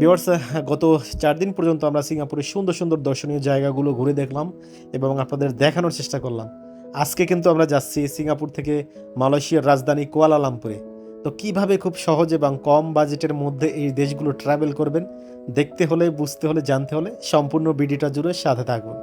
Viewers গত চার দিন পর্যন্ত আমরা সিঙ্গাপুরের সুন্দর সুন্দর দর্শনীয় জায়গাগুলো ঘুরে দেখলাম এবং আপনাদের দেখানোর চেষ্টা করলাম। আজকে কিন্তু আমরা যাচ্ছি সিঙ্গাপুর থেকে মালয়েশিয়ার রাজধানী কুয়ালালামপুরে। তো কীভাবে খুব সহজ এবং কম বাজেটের মধ্যে এই দেশগুলো ট্রাভেল করবেন, দেখতে হলে, বুঝতে হলে, জানতে হলে সম্পূর্ণ ভিডিওটা জুড়ে সাথে থাকুন।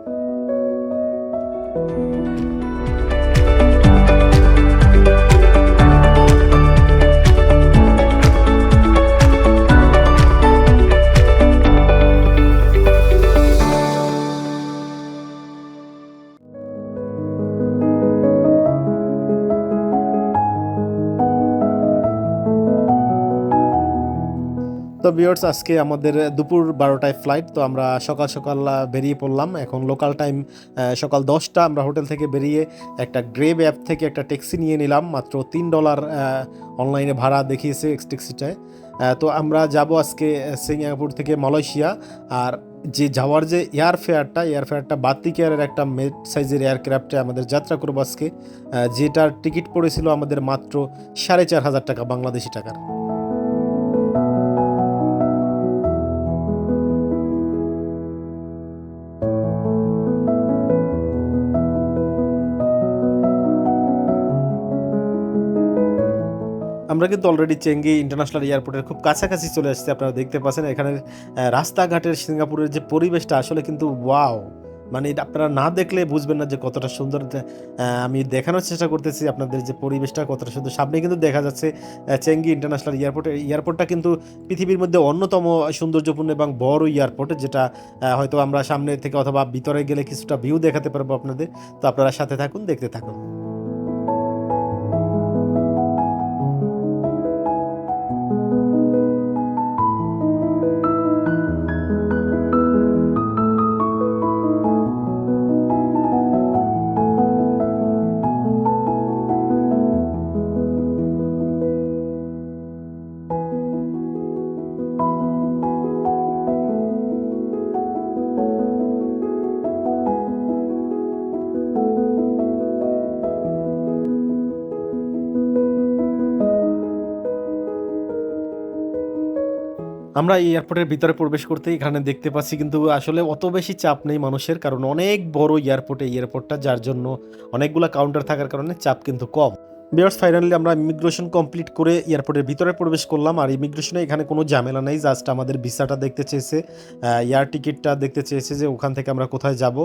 বিয়ার্স আজকে আমাদের দুপুর বারোটায় ফ্লাইট তো আমরা সকাল সকাল বেরিয়ে পড়লাম। এখন লোকাল টাইম সকাল দশটা, আমরা হোটেল থেকে বেরিয়ে একটা গ্রেভ অ্যাপ থেকে একটা ট্যাক্সি নিয়ে নিলাম। মাত্র তিন ডলার অনলাইনে ভাড়া দেখিয়েছে ট্যাক্সিটায় তো আমরা যাব আজকে সিঙ্গাপুর থেকে মালয়েশিয়া। আর যে যাওয়ার যে এয়ার ফেয়ারটা এয়ার ফেয়ারটা বাতিক এয়ারের একটা মেড সাইজের এয়ারক্রাফটে আমাদের যাত্রা করব আজকে। যেটার টিকিট পড়েছিল আমাদের মাত্র সাড়ে চার হাজার টাকা, বাংলাদেশি টাকার। আমরা কিন্তু অলরেডি চেঙ্গি ইন্টারন্যাশনাল এয়ারপোর্টের খুব কাছাকাছি চলে আসছি, আপনারা দেখতে পাচ্ছেন। এখানে রাস্তাঘাটের, সিঙ্গাপুরের যে পরিবেশটা আসলে কিন্তু ওয়াও মানে আপনারা না দেখলে বুঝবেন না যে কতটা সুন্দর। আমি দেখানোর চেষ্টা করতেছি আপনাদের যে পরিবেশটা কতটা সুন্দর। সামনে কিন্তু দেখা যাচ্ছে চেঙ্গি ইন্টারন্যাশনাল এয়ারপোর্ট এয়ারপোর্টটা কিন্তু পৃথিবীর মধ্যে অন্যতম সৌন্দর্যপূর্ণ এবং বড় এয়ারপোর্ট যেটা হয়তো আমরা সামনে থেকে অথবা ভিতরে গেলে কিছুটা ভিউ দেখাতে পারব আপনাদের। তো আপনারা সাথে থাকুন, দেখতে থাকুন। আমরা এই এয়ারপোর্টের ভিতরে প্রবেশ করতে এখানে দেখতে পাচ্ছি, কিন্তু আসলে অত বেশি চাপ নেই মানুষের, কারণ অনেক বড় এয়ারপোর্টে এয়ারপোর্টটা, যার জন্য অনেকগুলো কাউন্টার থাকার কারণে চাপ কিন্তু কম। বিয়ার্স ফাইনালি আমরা ইমিগ্রেশন কমপ্লিট করে এয়ারপোর্টের ভিতরে প্রবেশ করলাম। আর ইমিগ্রেশনে এখানে কোনো ঝামেলা নেই জাস্ট আমাদের ভিসাটা দেখতে চেয়েছে এয়ার টিকিটটা দেখতে চেয়েছে যে ওখান থেকে আমরা কোথায় যাব।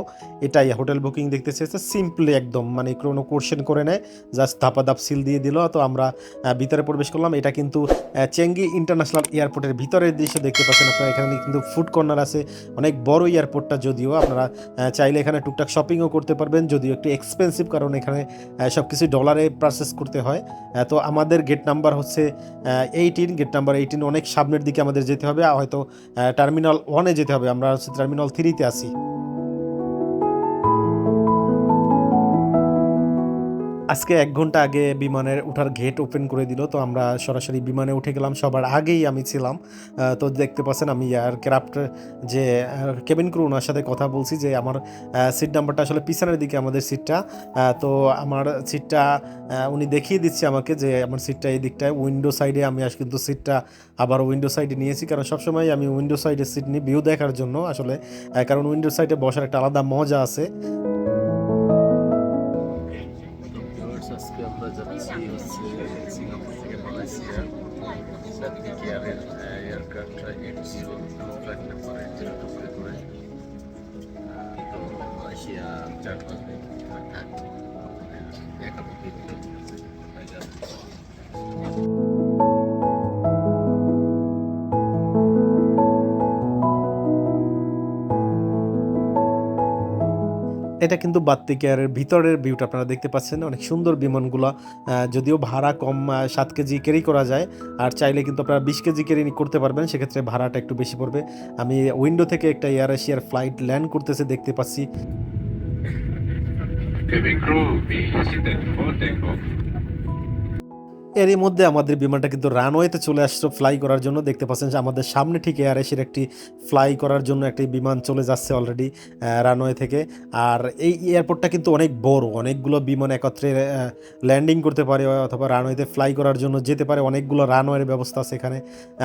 এটাই হোটেল বুকিং দেখতে চেয়েছে সিম্পলি একদম মানে কোনো কোশ্চেন করে নেয় জাস্ট ধাপা ধাপ সিল দিয়ে দিল। তো আমরা ভিতরে প্রবেশ করলাম। এটা কিন্তু চেঙ্গি ইন্টারন্যাশনাল এয়ারপোর্টের ভিতরের দৃশ্য দেখতে পাচ্ছেন আপনারা। এখানে কিন্তু ফুড কর্নার আছে, অনেক বড় এয়ারপোর্টটা যদিও আপনারা চাইলে এখানে টুকটাক শপিংও করতে পারবেন। যদিও একটু এক্সপেন্সিভ কারণ এখানে সব কিছু ডলারে পারচেস করতে হয়। তো আমাদের গেট নাম্বার হচ্ছে এইটিন গেট নাম্বার এইটিন অনেক সামনের দিকে আমাদের যেতে হবে। হয়তো টার্মিনাল ওয়ানে যেতে হবে। আমরা হচ্ছে টার্মিনাল থ্রিতে আছি। আজকে এক ঘণ্টা আগে বিমানের ওঠার গেট ওপেন করে দিল, তো আমরা সরাসরি বিমানে উঠে গেলাম। সবার আগেই আমি ছিলাম। তো দেখতে পাচ্ছেন আমি এয়ারক্রাফট যে কেবিন ক্রু ওনার সাথে কথা বলছি যে আমার সিট নাম্বারটা আসলে পিছনের দিকে আমাদের সিটটা তো আমার সিটটা উনি দেখিয়ে দিচ্ছে আমাকে যে আমার সিটটা এই দিকটায় উইন্ডো সাইডে আমি আজ কিন্তু সিটটা আবার উইন্ডো সাইডে নিয়েছি, কারণ সবসময় আমি উইন্ডো সাইডে সিট নিই ভিউ দেখার জন্য আসলে। কারণ উইন্ডো সাইডে বসার একটা আলাদা মজা আছে। এটা কিন্তু বাত্তি কেয়ারের ভিতরের ভিউটা আপনারা দেখতে পাচ্ছেন অনেক সুন্দর বিমানগুলো। যদিও ভাড়া কম সাত কেজি ক্যারি করা যায় আর চাইলে কিন্তু আপনারা বিশ কেজি ক্যারি করতে পারবেন সেক্ষেত্রে ভাড়াটা একটু বেশি পড়বে। আমি উইন্ডো থেকে একটা এয়ার এশিয়ার ফ্লাইট ল্যান্ড করতেছে দেখতে পাচ্ছি। Cabin crew, be seated for takeoff. এরই মধ্যে আমাদের বিমানটা কিন্তু রানওয়েতে চলে আসছে ফ্লাই করার জন্য। দেখতে পাচ্ছেন যে আমাদের সামনে ঠিক এয়ার এসির একটি ফ্লাই করার জন্য একটি বিমান চলে যাচ্ছে অলরেডি রানওয়ে থেকে। আর এই এয়ারপোর্টটা কিন্তু অনেক বড়, অনেকগুলো বিমান একত্রে ল্যান্ডিং করতে পারে অথবা রানওয়েতে ফ্লাই করার জন্য যেতে পারে। অনেকগুলো রানওয়ের ব্যবস্থা আছে এখানে।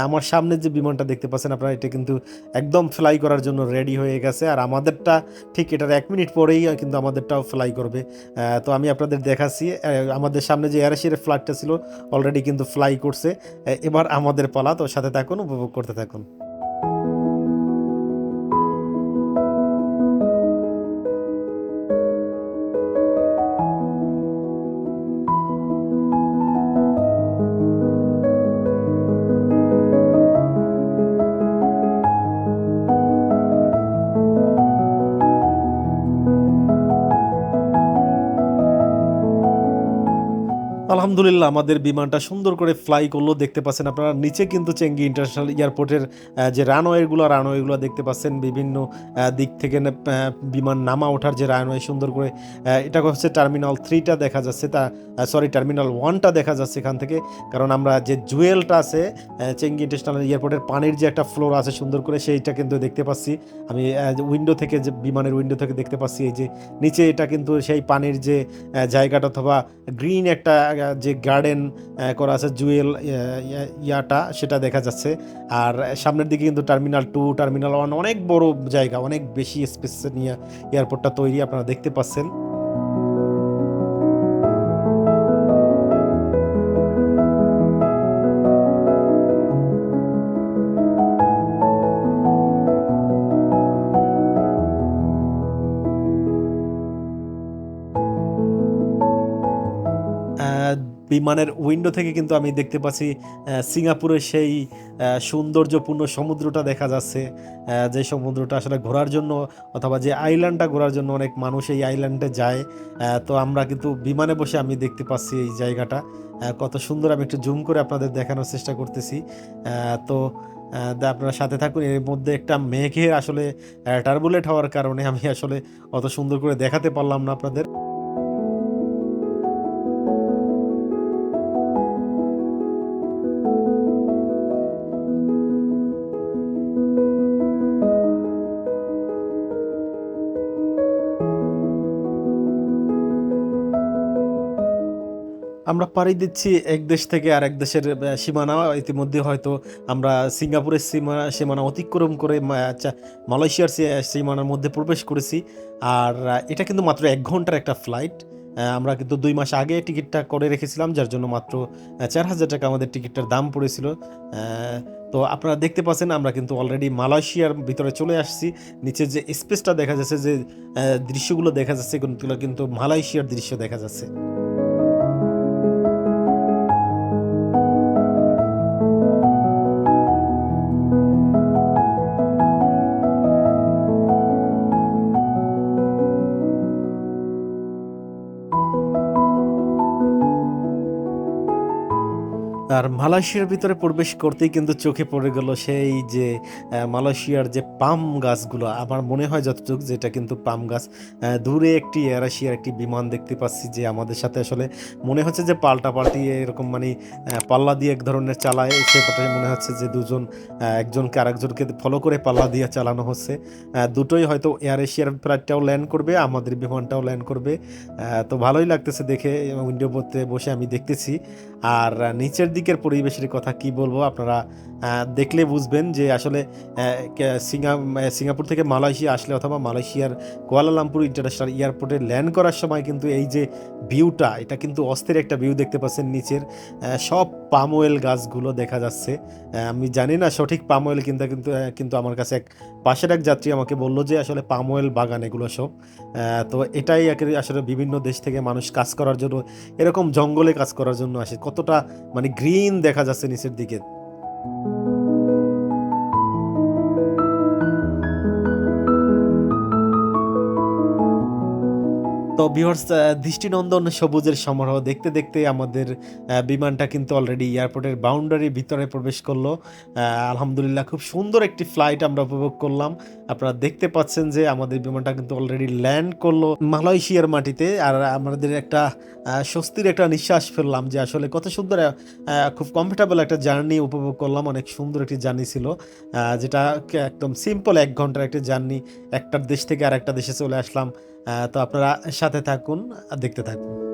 আমার সামনে যে বিমানটা দেখতে পাচ্ছেন আপনারা, এটা কিন্তু একদম ফ্লাই করার জন্য রেডি হয়ে গেছে। আর আমাদেরটা ঠিক এটার এক মিনিট পরেই কিন্তু আমাদেরটাও ফ্লাই করবে। তো আমি আপনাদের দেখাচ্ছি আমাদের সামনে যে এয়ার এশিয়ার ফ্লাইটটা ছিল অলরেডি কিন্তু ফ্লাই করছে। এবার আমাদের পালা তো সাথে থাকুন উপভোগ করতে থাকুন। আলহামদুলিল্লাহ আমাদের বিমানটা সুন্দর করে ফ্লাই করল। দেখতে পাচ্ছেন আপনারা নিচে কিন্তু চেঙ্গি ইন্টারন্যাশনাল এয়ারপোর্টের যে রানওয়েগুলো রানওয়েগুলো দেখতে পাচ্ছেন। বিভিন্ন দিক থেকে বিমান নামা ওঠার যে রানওয়ে সুন্দর করে এটা হচ্ছে টার্মিনাল থ্রিটা দেখা যাচ্ছে। তা সরি টার্মিনাল ওয়ানটা দেখা যাচ্ছে এখান থেকে। কারণ আমরা যে জুয়েলটা আছে চেঙ্গি ইন্টারন্যাশনাল এয়ারপোর্টের পানির যে একটা ফ্লোর আছে সুন্দর করে সেইটা কিন্তু দেখতে পাচ্ছি। আমি উইন্ডো থেকে যে বিমানের উইন্ডো থেকে দেখতে পাচ্ছি এই যে নিচে এটা কিন্তু সেই পানির যে জায়গাটা অথবা গ্রিন একটা আহ, যে গার্ডেন করা আছে জুয়েল ইয়াটা, সেটা দেখা যাচ্ছে। আর সামনের দিকে কিন্তু টার্মিনাল টু টার্মিনাল ওয়ান অনেক বড় জায়গা, অনেক বেশি স্পেস নিয়ে এয়ারপোর্টটা তৈরি আপনারা দেখতে পাচ্ছেন। বিমানের উইন্ডো থেকে কিন্তু আমি দেখতে পাচ্ছি সিঙ্গাপুরের সেই সৌন্দর্যপূর্ণ সমুদ্রটা দেখা যাচ্ছে যে সমুদ্রটা আসলে ঘোরার জন্য অথবা যে আইল্যান্ডটা ঘোরার জন্য অনেক মানুষ এই আইল্যান্ডে যায় তো আমরা কিন্তু বিমানে বসে আমি দেখতে পাচ্ছি এই জায়গাটা কত সুন্দর আমি একটু জুম করে আপনাদের দেখানোর চেষ্টা করতেছি তো আপনারা সাথে থাকুন, এর মধ্যে একটা মেঘের আসলে টার্বুলেট হওয়ার কারণে আমি আসলে অত সুন্দর করে দেখাতে পারলাম না আপনাদের। আমরা পাড়ি দিচ্ছি এক দেশ থেকে আর এক দেশের সীমানা। ইতিমধ্যে হয়তো আমরা সিঙ্গাপুরের সীমানা সীমানা অতিক্রম করে মালয়েশিয়ার সীমানার মধ্যে প্রবেশ করেছি। আর এটা কিন্তু মাত্র এক ঘণ্টার একটা ফ্লাইট আমরা কিন্তু দুই মাস আগে টিকিটটা করে রেখেছিলাম, যার জন্য মাত্র চার হাজার টাকা আমাদের টিকিটটার দাম পড়েছিল। তো আপনারা দেখতে পাচ্ছেন, আমরা কিন্তু অলরেডি মালয়েশিয়ার ভিতরে চলে আসছি। নিচে যে স্পেসটা দেখা যাচ্ছে, যে দৃশ্যগুলো দেখা যাচ্ছে এগুলো কিন্তু মালয়েশিয়ার দৃশ্য দেখা যাচ্ছে। আর মালয়েশিয়ার ভিতরে প্রবেশ করতেই কিন্তু চোখে পড়ে গেল সেই যে মালয়েশিয়ার যে পাম গাছগুলো। আমার মনে হয় যতটুকু যেটা কিন্তু পাম গাছ। দূরে একটি এরাশিয়ার একটি বিমান দেখতে পাচ্ছি যে আমাদের সাথে আসলে মনে হচ্ছে যে পাল্টা পাল্টি এরকম মানে পাল্লা দিয়ে এক ধরনের চালায়। সেটাই মনে হচ্ছে যে দুজন একজনকে আরেকজনকে ফলো করে পাল্লা দিয়ে চালানো হচ্ছে। দুটোই হয়তো এয়ার এশিয়ার ফ্লাইটটাও ল্যান্ড করবে, আমাদের বিমানটাও ল্যান্ড করবে। তো ভালোই লাগতেছে দেখে উইন্ডো বসে আমি দেখতেছি। আর নিচের দিকের পরিবেশের কথা কি বলব? আপনারা দেখলে বুঝবেন যে আসলে সিঙ্গা, সিঙ্গাপুর থেকে মালয়েশিয়া আসলে অথবা মালয়েশিয়ার কুয়ালালামপুর ইন্টারন্যাশনাল এয়ারপোর্টে ল্যান্ড করার সময় কিন্তু এই যে ভিউটা, এটা কিন্তু অস্থির একটা ভিউ দেখতে পাচ্ছেন নিচের সব পাম অয়েল গাছগুলো দেখা যাচ্ছে। আমি জানি না সঠিক পাম অয়েল কিন্তু কিন্তু কিন্তু আমার কাছে এক পাশের এক যাত্রী আমাকে বলল যে আসলে পাম অয়েল বাগান এগুলো সব। তো এটাই আসলে বিভিন্ন দেশ থেকে মানুষ কাজ করার জন্য, এরকম জঙ্গলে কাজ করার জন্য আসে। কতটা মানে গ্রিন দেখা যাচ্ছে নিচের দিকে। তো ভিউয়ার্স দৃষ্টিনন্দন সবুজের সমারোহ দেখতে দেখতে আমাদের বিমানটা কিন্তু অলরেডি এয়ারপোর্টের বাউন্ডারির ভিতরে প্রবেশ করল। আলহামদুলিল্লাহ খুব সুন্দর একটি ফ্লাইট আমরা উপভোগ করলাম। আপনারা দেখতে পাচ্ছেন যে আমাদের বিমানটা কিন্তু অলরেডি ল্যান্ড করল মালয়েশিয়ার মাটিতে। আর আমাদের একটা স্বস্তির একটা নিঃশ্বাস ফেললাম যে আসলে কত সুন্দর খুব কমফোর্টেবল একটা জার্নি উপভোগ করলাম। অনেক সুন্দর একটি জার্নি ছিল। যেটা একদম সিম্পল এক ঘণ্টার একটা জার্নি একটার দেশ থেকে আর একটা দেশে চলে আসলাম। তো আপনারা সাথে থাকুন দেখতে থাকুন।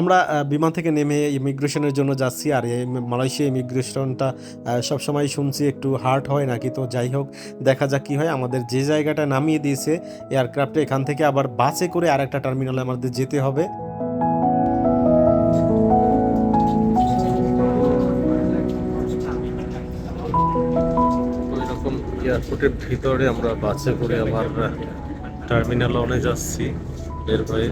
আমরা বিমান থেকে নেমে ইমিগ্রেশনের জন্য যাচ্ছি, আর এই মালয়েশিয়া ইমিগ্রেশনটা সবসময় শুনছি একটু হার্ড হয় নাকি, তো যাই হোক, দেখা যাক কী হয়। আমাদের যে জায়গাটা নামিয়ে দিয়েছে এয়ারক্রাফটে, এখান থেকে আবার বাসে করে আর একটা টার্মিনালে আমাদের যেতে হবে। এয়ারপোর্টের ভিতরে আমরা বাসে করে আবার টার্মিনাল অনে যাচ্ছি, বের হয়ে।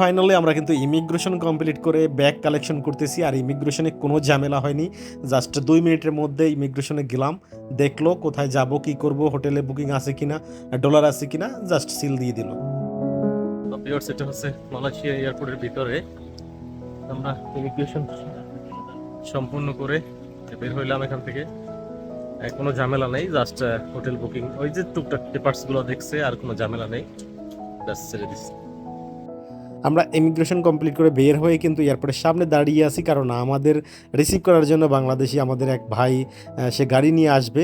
ফাইনালি আমরা কিন্তু ইমিগ্রেশন কমপ্লিট করে ব্যাগ কালেকশন করতেছি আর ইমিগ্রেশনে কোনো ঝামেলা হয়নি। জাস্ট দুই মিনিটের মধ্যে ইমিগ্রেশনে গেলাম, দেখল কোথায় যাব, কি করব, হোটেলে বুকিং আছে কিনা ডলার আছে কিনা জাস্ট সিল দিয়ে দিল। এটা হচ্ছে মালয়েশিয়া এয়ারপোর্টের ভিতরে। আমরা ইমিগ্রেশন সম্পূর্ণ করে বের হইলাম এখান থেকে। কোনো ঝামেলা নেই জাস্ট হোটেল বুকিং ওই যে টুকটাক পেপারসগুলো দেখছে, আর কোনো ঝামেলা নেই। জাস্ট ছেড়ে দিচ্ছে আমরা ইমিগ্রেশন কমপ্লিট করে বের হয়ে কিন্তু এয়ারপোর্টের সামনে দাঁড়িয়ে আছি কারণ আমাদের রিসিভ করার জন্য বাংলাদেশি আমাদের এক ভাই সে গাড়ি নিয়ে আসবে।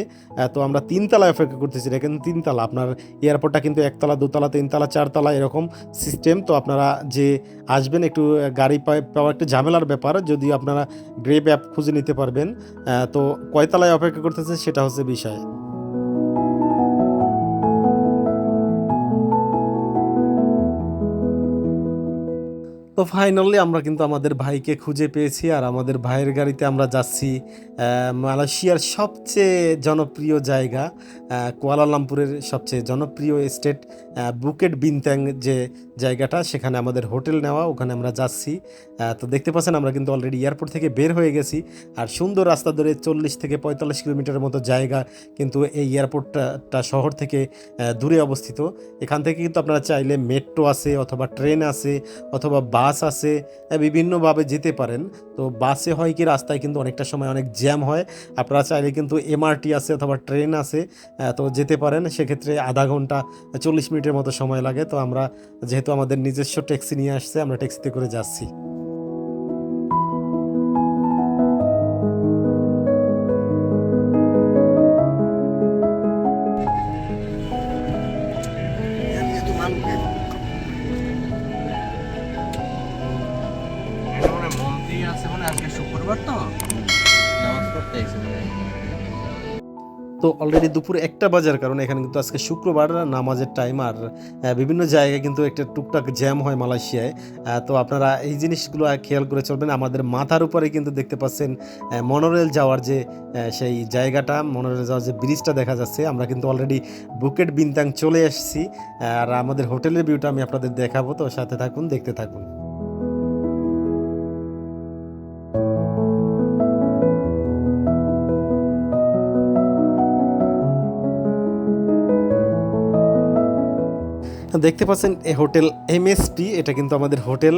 তো আমরা তিনতলায় অপেক্ষা করতেছি। এটা কিন্তু তিনতলা, আপনার এয়ারপোর্টটা কিন্তু একতলা, দুতলা, তিনতলা, চারতলা এরকম সিস্টেম তো আপনারা যে আসবেন, একটু গাড়ি পাওয়া একটু ঝামেলার ব্যাপার যদি আপনারা গ্রেপ অ্যাপ খুঁজে নিতে পারবেন। তো কয়তলায় অপেক্ষা করতেছে সেটা হচ্ছে বিষয়। তো ফাইনালি আমরা কিন্তু আমাদের ভাইকে খুঁজে পেয়েছি আর আমাদের ভাইয়ের গাড়িতে আমরা যাচ্ছি মালয়েশিয়ার সবচেয়ে জনপ্রিয় জায়গা কুয়ালালামপুরের সবচেয়ে জনপ্রিয় স্টেট বুকেট বিনত্যাং যে জায়গাটা, সেখানে আমাদের হোটেল নেওয়া, ওখানে আমরা যাচ্ছি। তো দেখতে পাচ্ছেন, আমরা কিন্তু অলরেডি এয়ারপোর্ট থেকে বের হয়ে গেছি। আর সুন্দর রাস্তা ধরে চল্লিশ থেকে পঁয়তাল্লিশ কিলোমিটারের মতো জায়গা কিন্তু এই এয়ারপোর্টটা শহর থেকে দূরে অবস্থিত। এখান থেকে কিন্তু আপনারা চাইলে মেট্রো আছে, অথবা ট্রেন আছে, অথবা বাস আছে বিভিন্নভাবে যেতে পারেন। তো বাসে হয় কি রাস্তায় কিন্তু অনেকটা সময় অনেক জ্যাম হয়। আপনারা চাইলে কিন্তু এমআরটি আছে অথবা ট্রেন আছে তো যেতে পারেন। সেক্ষেত্রে আধা ঘণ্টা, চল্লিশ মিনিটের মতো সময় লাগে। তো আমরা যেহেতু আমাদের নিজস্ব ট্যাক্সি নিয়ে আসছে, আমরা ট্যাক্সিতে করে যাচ্ছি। তো? অলরেডি দুপুর একটা বাজার, কারণে এখানে কিন্তু আজকে শুক্রবার নামাজের টাইম আর বিভিন্ন জায়গায় কিন্তু একটা টুকটাক জ্যাম হয় মালয়েশিয়ায়। তো আপনারা এই জিনিসগুলো খেয়াল করে চলবেন। আমাদের মাথার উপরে কিন্তু দেখতে পাচ্ছেন মনোরেল যাওয়ার যে সেই জায়গাটা মনোরেল যাওয়ার যে ব্রিজটা দেখা যাচ্ছে। আমরা কিন্তু অলরেডি বুকেট বিন্তাং চলে এসেছি। আর আমাদের হোটেলের ভিউটা আমি আপনাদের দেখাবো, তো সাথে থাকুন, দেখতে থাকুন। দেখতে পাচ্ছেন এই হোটেল এমএসটি এটা কিন্তু আমাদের হোটেল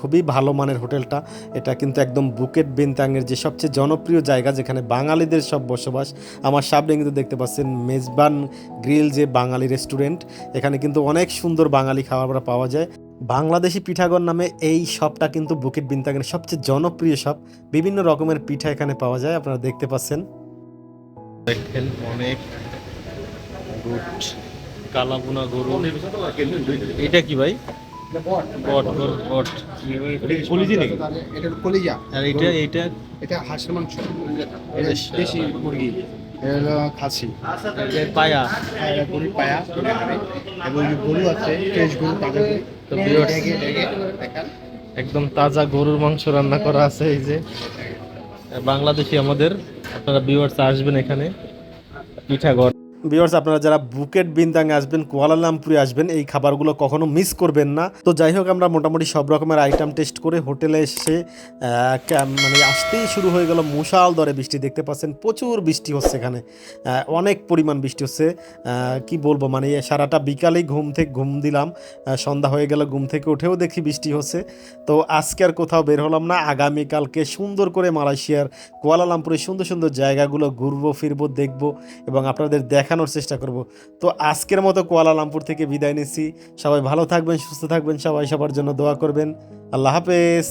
খুবই ভালো মানের হোটেলটা। এটা কিন্তু একদম বুকেট বেন্তাংয়ের যে সবচেয়ে জনপ্রিয় জায়গা, যেখানে বাঙালিদের সব বসবাস। আমার সামনে কিন্তু দেখতে পাচ্ছেন মেজবান গ্রিল যে বাঙালি রেস্টুরেন্ট। এখানে কিন্তু অনেক সুন্দর বাঙালি খাবার পাওয়া যায়। বাংলাদেশি পিঠাগর নামে এই শপটা কিন্তু বুকেট বিনতাগের সবচেয়ে জনপ্রিয় শপ। বিভিন্ন রকমের পিঠা এখানে পাওয়া যায়, আপনারা দেখতে পাচ্ছেন। অনেক গুড কালাবুনা গরু। এটা কি ভাই? বট গরু বট কলিজি নাকি? এটা কলিজা। আর এটা এটা? এটা হাঁসের মাংস। এটা দেশি মুরগি। এটা খাসি। পায়া। আর পায়া এবং গরু আছে ফ্রেশ গরু তাজা গরু। একদম তাজা গরুর মাংস রান্না করা আছে এই যে। বাংলাদেশি আমাদের। আপনারা ভিউয়ার্স আসবেন এখানে। পিঠাগড়। ভিউয়ার্স আপনারা যারা বুকেট বিন্দাঙে আসবেন, কুয়ালালামপুরে আসবেন, এই খাবারগুলো কখনো মিস করবেন না। তো যাই হোক, আমরা মোটামুটি সব রকমের আইটেম টেস্ট করে হোটেলে এসে মানে আসতেই শুরু হয়ে গেল মুষাল দরে বৃষ্টি। দেখতে পাচ্ছেন প্রচুর বৃষ্টি হচ্ছে এখানে। অনেক পরিমাণ বৃষ্টি হচ্ছে। কি বলব মানে সারাটা বিকালেই ঘুম থেকে ঘুম দিলাম। সন্ধ্যা হয়ে গেল, ঘুম থেকে উঠেও দেখি বৃষ্টি হচ্ছে। তো আজকে আর কোথাও বের হলাম না। আগামীকালকে সুন্দর করে মালয়েশিয়ার, কুয়ালালামপুরের সুন্দর সুন্দর জায়গাগুলো ঘুরবো, ফিরবো, দেখব এবং আপনাদের দেখানোর চেষ্টা করব। তো আজকের মতো কুয়ালালামপুর থেকে বিদায় নিচ্ছি। সবাই ভালো থাকবেন, সুস্থ থাকবেন, সবাই সবার জন্য দোয়া করবেন। আল্লাহ হাফেজ।